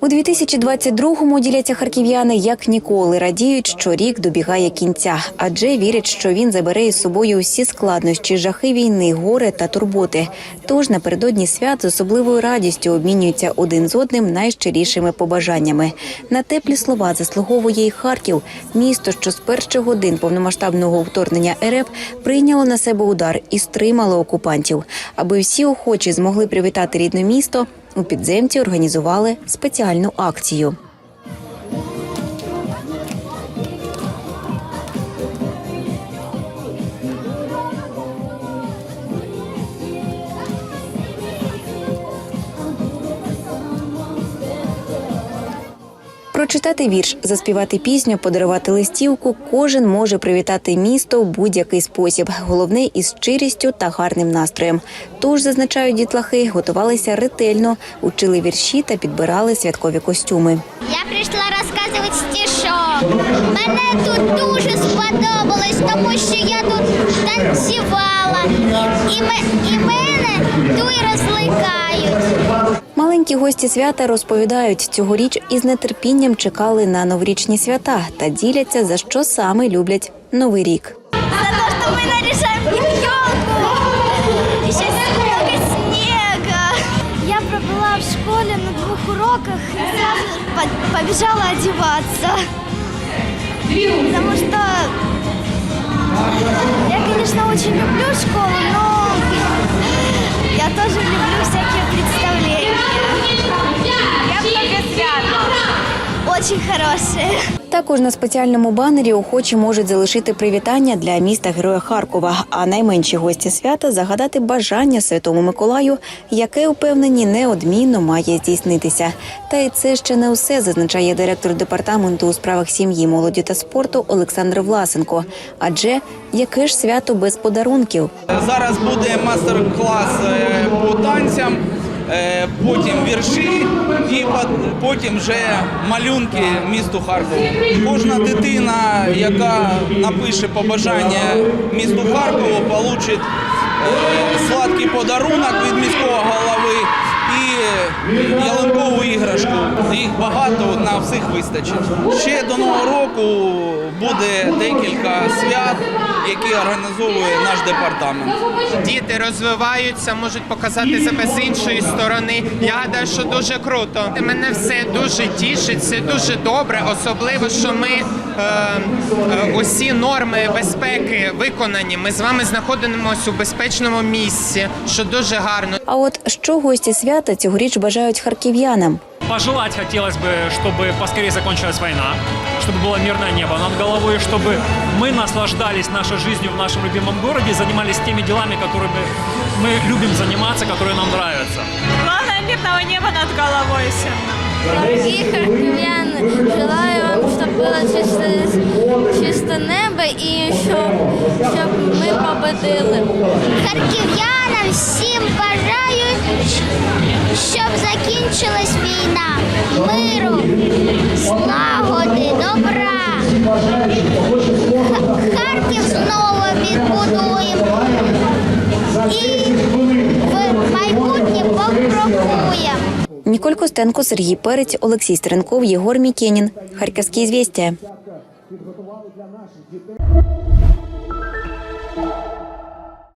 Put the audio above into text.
У 2022-му діляться харків'яни як ніколи радіють, що рік добігає кінця, адже вірять, що він забере із собою усі складнощі, жахи війни, горе та турботи. Тож напередодні свят з особливою радістю обмінюються один з одним найщирішими побажаннями. На теплі слова заслуговує і Харків, місто, що з перших годин повномасштабного вторгнення РФ прийняло на себе удар і стримало окупантів. Аби всі охочі змогли привітати рідне місто. У підземці організували спеціальну акцію. Прочитати вірш, заспівати пісню, подарувати листівку. Кожен може привітати місто в будь-який спосіб. Головне із щирістю та гарним настроєм. Тож зазначають дітлахи, готувалися ретельно, учили вірші та підбирали святкові костюми. Я прийшла розказувати стишок. Мене тут дуже сподобалось, тому що я тут танцювала. І, і, і мене тут розликають. Маленькі гості свята розповідають, цьогоріч із нетерпінням чекали на новорічні свята та діляться за що саме люблять новий рік. За те, що ми. І снега. Я пробыла в школе на двух уроках и сразу по- побежала одеваться. Потому что я, конечно, очень люблю школу, но я тоже люблю Очень хорошие. Також на спеціальному банері охочі можуть залишити привітання для міста Героя Харкова, а найменші гості свята загадати бажання Святому Миколаю, яке упевнені неодмінно має здійснитися. Та й це ще не усе, зазначає директор департаменту у справах сім'ї, молоді та спорту Олександр Власенко. Адже яке ж свято без подарунків? Зараз буде мастер-клас е, по танцям, потім вірші і потім вже малюнки місту Харкову. Кожна дитина, яка напише побажання місту Харкову, получить е, сладкий подарунок від міського голови і ялинкову іграшку. Їх багато на всіх вистачить. Ще до нового року буде декілька свят, які організовує наш департамент. Діти розвиваються, можуть показати себе з іншої сторони. Я гадаю, що дуже круто. Мене все дуже тішить, все дуже добре, особливо, що ми е, е, усі норми безпеки виконані. Ми з вами знаходимося у безпечному місці, що дуже гарно. А от що гості свята цьогоріч бажають харків'янам? Пожелать хотелось бы, чтобы поскорее закончилась война, чтобы было мирное небо над головой, чтобы мы наслаждались нашей жизнью в нашем любимом городе, занимались теми делами, которыми мы любим заниматься, которые нам нравятся. Главное мирного неба над головой всем. Дорогие харків'яни, желаю вам, щоб було чисте, чисте небо і щоб, щоб ми победили. Харків'янам всім бажаю, щоб закінчилась війна, миру, злагоди, добра. Харків знову відбудуємо і в майбутнє покрокуємо. Ніколь Костенко, Сергій Перець, Олексій Стеренков, Єгор Мікенін. Харківські звістя підготували для наших дітей.